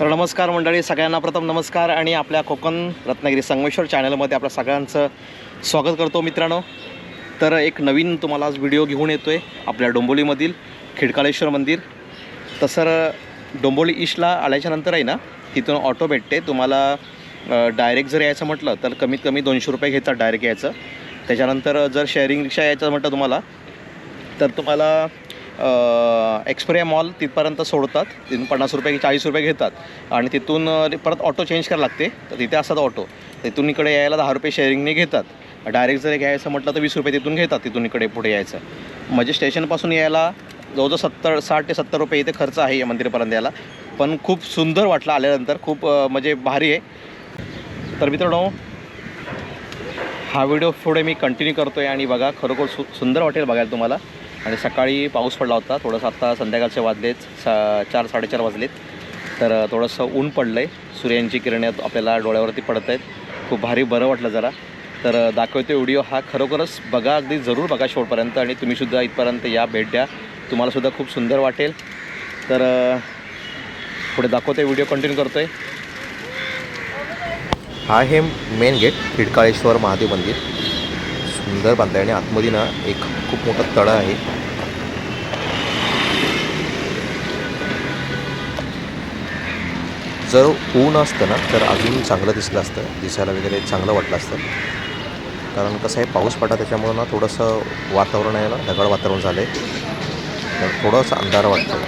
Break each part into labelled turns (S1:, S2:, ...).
S1: तर नमस्कार मंडळी सगळ्यांना प्रथम नमस्कार आणि आपल्या कोकण रत्नागिरी संगमेश्वर चॅनलमध्ये आपल्या सगळ्यांचं स्वागत करतो मित्रांनो. तर एक नवीन तुम्हाला आज व्हिडिओ घेऊन येतो आहे आपल्या डोंबोलीमधील खिडकाळेश्वर मंदिर. तसं डोंबोली ईस्टला आल्याच्यानंतर आहे ना तिथून ऑटो भेटते. तुम्हाला डायरेक्ट जर यायचं म्हटलं तर कमीत कमी दोनशे रुपये घेतात डायरेक्ट यायचं. त्याच्यानंतर जर शेअरिंग रिक्षा यायचं म्हटलं तुम्हाला तर तुम्हाला एक्सप्रिया मॉल तिथपर्यंत सोडतात. तिथून पन्नास रुपये की चाळीस रुपये घेतात. आणि तिथून परत ऑटो चेंज करायला लागते. तर तिथे असतात ऑटो तिथून इकडे यायला दहा रुपये शेअरिंगने घेतात. डायरेक्ट जर घ्यायचं म्हटलं तर वीस रुपये तिथून घेतात तिथून इकडे पुढे यायचं. म्हणजे स्टेशनपासून यायला जवळजवळ सत्तर साठ ते सत्तर रुपये इथे खर्च आहे या मंदिरापर्यंत यायला. पण खूप सुंदर वाटलं आल्यानंतर खूप म्हणजे भारी आहे. तर मित्रांनो हा व्हिडिओ पुढे मी कंटिन्यू करतो आहे आणि बघा खरोखर सु सुंदर वाटेल बघायला तुम्हाला. आणि सकाळी पाऊस पडला होता. थोडंसं आत्ता संध्याकाळचे वाजलेत. सा चार साडेचार वाजलेत. तर थोडंसं ऊन पडलं आहे सूर्यांची किरणे आपल्याला डोळ्यावरती पडत आहेत खूप भारी बरं वाटलं जरा. तर दाखवतो व्हिडिओ हा खरोखरच बघा अगदी जरूर बघा शेवटपर्यंत आणि तुम्हीसुद्धा इथपर्यंत या. भेट द्या. तुम्हालासुद्धा खूप सुंदर वाटेल. तर पुढे दाखवतो व्हिडिओ कंटिन्यू करतो आहे हा हे मेन गेट खिडकाळेश्वर महादेव मंदिर. सुंदर बांधलं आहे आणि आतमध्ये ना एक खूप मोठं तळं आहे. जर ऊन असतं ना तर अजून चांगलं दिसलं असतं दिसायला वगैरे चांगलं वाटलं असतं. कारण कसं आहे पाऊस पडा त्याच्यामुळं ना थोडंसं वातावरण आहे ना ढगाळ वातावरण झालं आहे तर थोडंसं अंधार वाटतं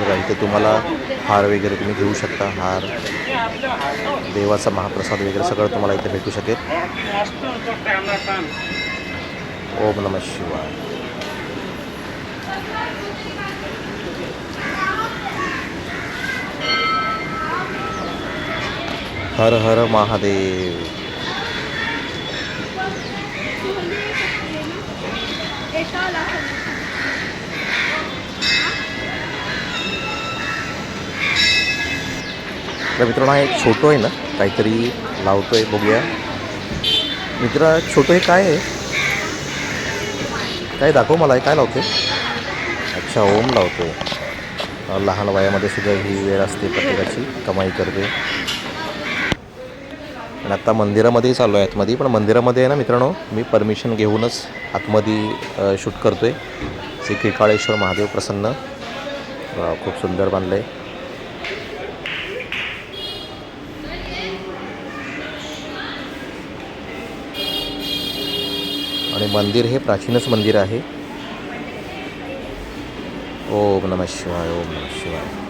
S1: बघा इथे तुम्हाला हार वगैरे तुम्ही घेऊ शकता. हार देवाचा महाप्रसाद वगैरे सगळं तुम्हाला इथे भेटू शकेल. ओम नम शिवाय. हर हर महादेव। तर मित्रांनो हा एक छोटो आहे ना काहीतरी लावतो आहे बघूया. मित्र छोटो हे काय आहे? काय दाखव मला हे काय लावते अच्छा ओम लावतो आहे लहान वयामध्ये सुद्धा ही वेळ असते प्रत्येकाची कमाई करते. आणि आत्ता मंदिरामध्येही चाललो आहे आतमध्ये. पण मंदिरामध्ये आहे ना मित्रांनो मी परमिशन घेऊनच आतमध्ये शूट करतो आहे श्री किरकाळेश्वर महादेव प्रसन्न. खूप सुंदर बांधलं आहे आणि मंदिर हे प्राचीनच मंदिर आहे. ओम नम शिवाय ओम नम शिवाय.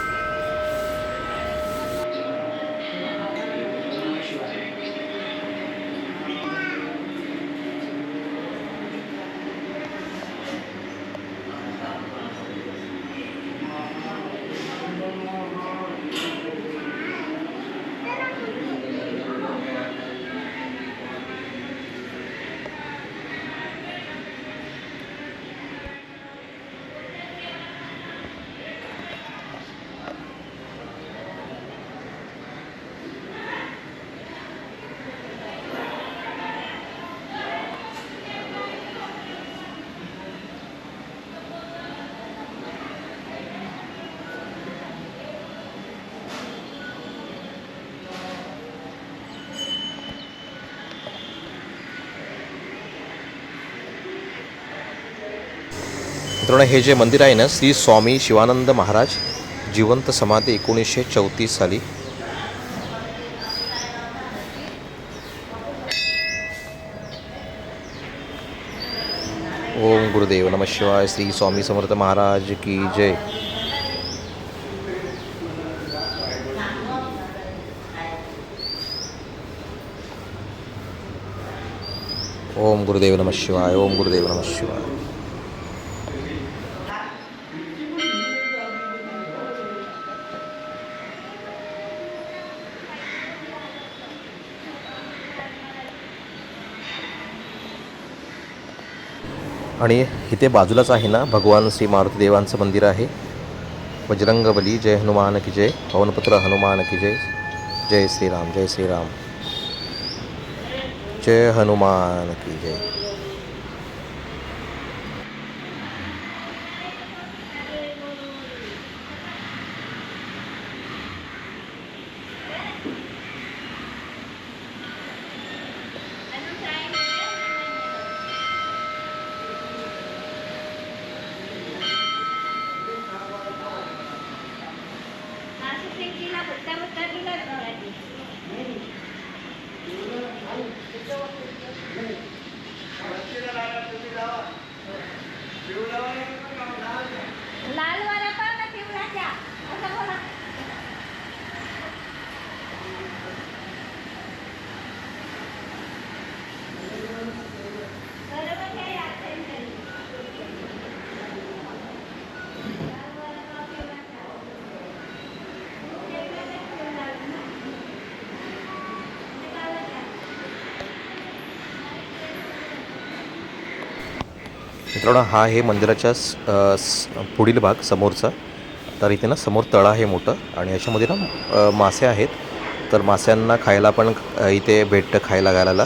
S1: मित्रांनो हे जे मंदिर आहे ना श्री स्वामी शिवानंद महाराज जिवंत समाधी एकोणीसशे चौतीस साली. ओम गुरुदेव नम शिवाय. श्री स्वामी समर्थ महाराज की जय. ओम गुरुदेव नम शिवाय. ओम गुरुदेव नम शिवाय. आणि इथे बाजूलाच आहे ना भगवान श्री मारुती देवांचं मंदिर आहे. बजरंगबली जय हनुमान की जय पवनपुत्र हनुमान की जय जय श्रीराम जय श्रीराम. जय हनुमान की जय. मित्रांनो हा आहे मंदिराच्या स- पुढील भाग समोरचा. तर इथे ना समोर तळं आहे मोठं आणि याच्यामध्ये ना मासे आहेत. तर माश्यांना खायला पण इथे भेटतं खायला घालायला.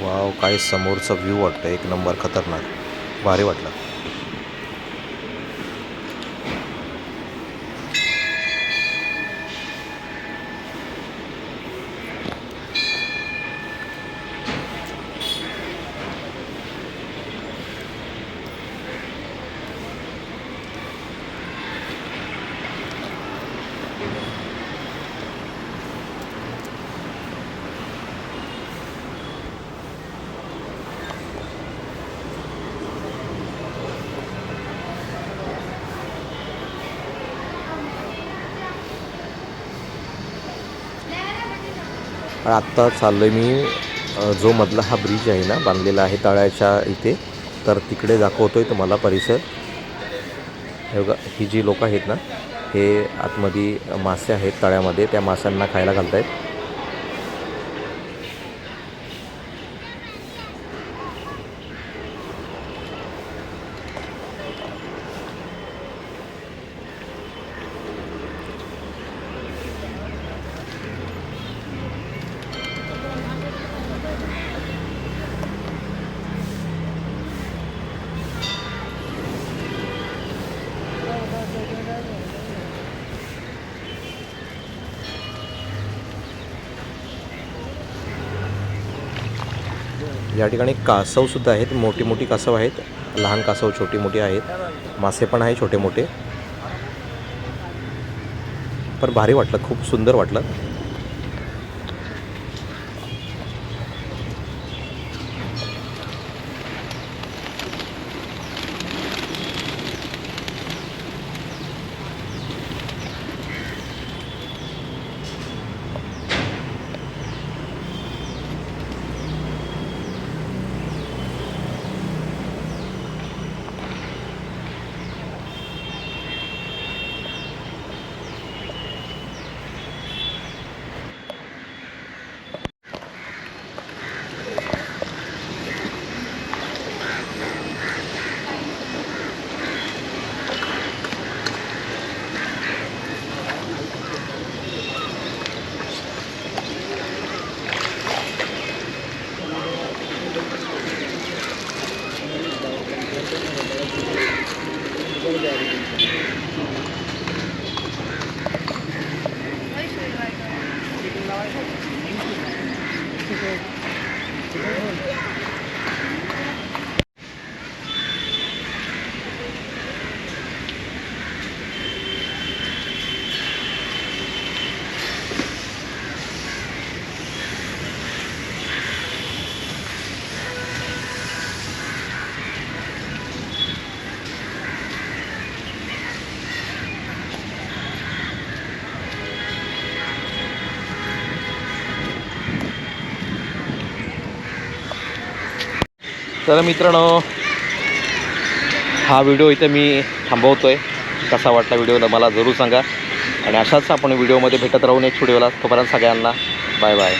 S1: वाव काय समोरचा व्ह्यू वाटतं एक नंबर खतरनाक. भारी वाटलं. आत्ता चाललो आहे मी जो मधला हा ब्रिज आहे ना बांधलेला आहे तळ्याच्या इथे तर तिकडे दाखवतो आहे तुम्हाला परिसर. हे बघा ही जी लोकं आहेत ना हे आतमध्ये मासे आहेत तळ्यामध्ये त्या माशांना खायला घालत आहेत या ठिकाणी कासवसुद्धा आहेत. मोठी मोठी कासव आहेत. लहान कासव छोटी मोठी आहेत. मासे पण आहे छोटे मोठे. पण भारी वाटलं. खूप सुंदर वाटलं. ಹೋಗಿದೆ तर मित्रांनो हा व्हिडिओ इथे मी थांबवतो आहे कसा वाटला व्हिडिओला मला जरूर सांगा. आणि अशाच आपण व्हिडिओमध्ये भेटत राहू एक व्हिडिओला तोपर्यंत सगळ्यांना बाय बाय.